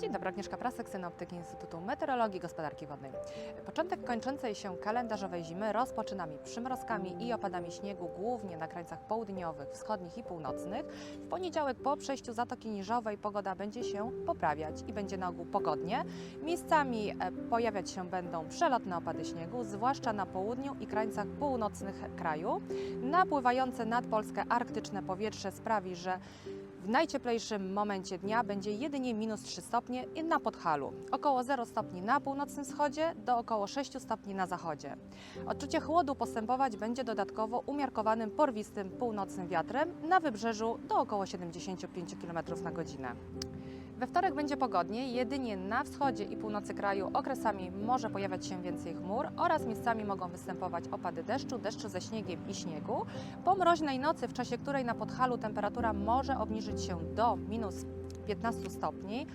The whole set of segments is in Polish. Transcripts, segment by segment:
Dzień dobry, Agnieszka Prasek, synoptyk Instytutu Meteorologii i Gospodarki Wodnej. Początek kończącej się kalendarzowej zimy rozpoczynamy przymrozkami i opadami śniegu, głównie na krańcach południowych, wschodnich i północnych. W poniedziałek po przejściu Zatoki Niżowej pogoda będzie się poprawiać i będzie na ogół pogodnie. Miejscami e, pojawiać się będą przelotne opady śniegu, zwłaszcza na południu i krańcach północnych kraju. Napływające nad Polskę arktyczne powietrze sprawi, że w najcieplejszym momencie dnia będzie jedynie minus 3 stopnie na Podhalu, około 0 stopni na północnym wschodzie do około 6 stopni na zachodzie. Odczucie chłodu postępować będzie dodatkowo umiarkowanym porwistym północnym wiatrem na wybrzeżu do około 75 km na godzinę. We wtorek będzie pogodnie, jedynie na wschodzie i północy kraju okresami może pojawiać się więcej chmur oraz miejscami mogą występować opady deszczu, deszczu ze śniegiem i śniegu. Po mroźnej nocy, w czasie której na Podhalu temperatura może obniżyć się do minus 15 stopni,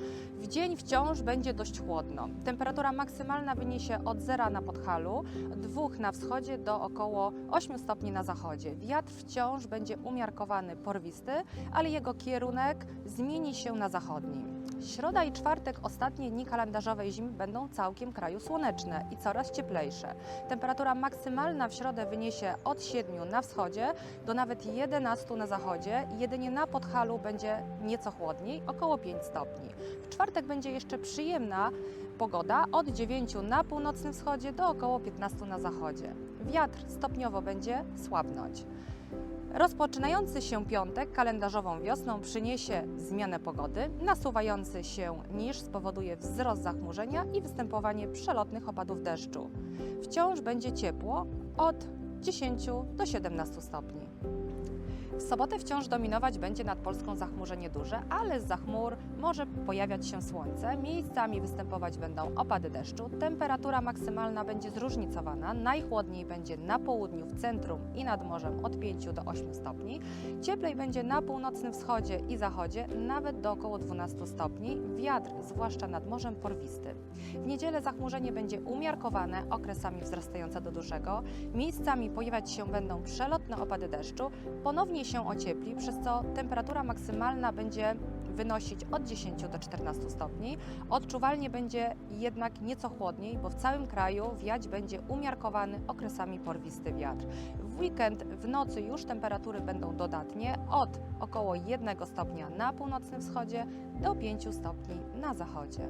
w dzień wciąż będzie dość chłodno. Temperatura maksymalna wyniesie od zera na Podhalu, 2 na wschodzie do około 8 stopni na zachodzie. Wiatr wciąż będzie umiarkowany, porwisty, ale jego kierunek zmieni się na zachodni. Środa i czwartek, ostatnie dni kalendarzowej zimy, będą całkiem kraju słoneczne i coraz cieplejsze. Temperatura maksymalna w środę wyniesie od 7 na wschodzie do nawet 11 na zachodzie. Jedynie na Podhalu będzie nieco chłodniej, około 5 stopni. W czwartek będzie jeszcze przyjemna pogoda od 9 na północnym wschodzie do około 15 na zachodzie. Wiatr stopniowo będzie słabnąć. Rozpoczynający się piątek kalendarzową wiosną przyniesie zmianę pogody. Nasuwający się niż spowoduje wzrost zachmurzenia i występowanie przelotnych opadów deszczu. Wciąż będzie ciepło od 10 do 17 stopni. W sobotę wciąż dominować będzie nad Polską zachmurzenie duże, ale z chmur może pojawiać się słońce. Miejscami występować będą opady deszczu. Temperatura maksymalna będzie zróżnicowana. Najchłodniej będzie na południu, w centrum i nad morzem od 5 do 8 stopni. Cieplej będzie na północnym wschodzie i zachodzie, nawet do około 12 stopni. Wiatr, zwłaszcza nad morzem, porwisty. W niedzielę zachmurzenie będzie umiarkowane, okresami wzrastające do dużego. Miejscami pojawiać się będą przelotne opady deszczu. Ponownie się ociepli, przez co temperatura maksymalna będzie wynosić od 10 do 14 stopni. Odczuwalnie będzie jednak nieco chłodniej, bo w całym kraju wiać będzie umiarkowany, okresami porwisty wiatr. W weekend w nocy już temperatury będą dodatnie od około 1 stopnia na północnym wschodzie do 5 stopni na zachodzie.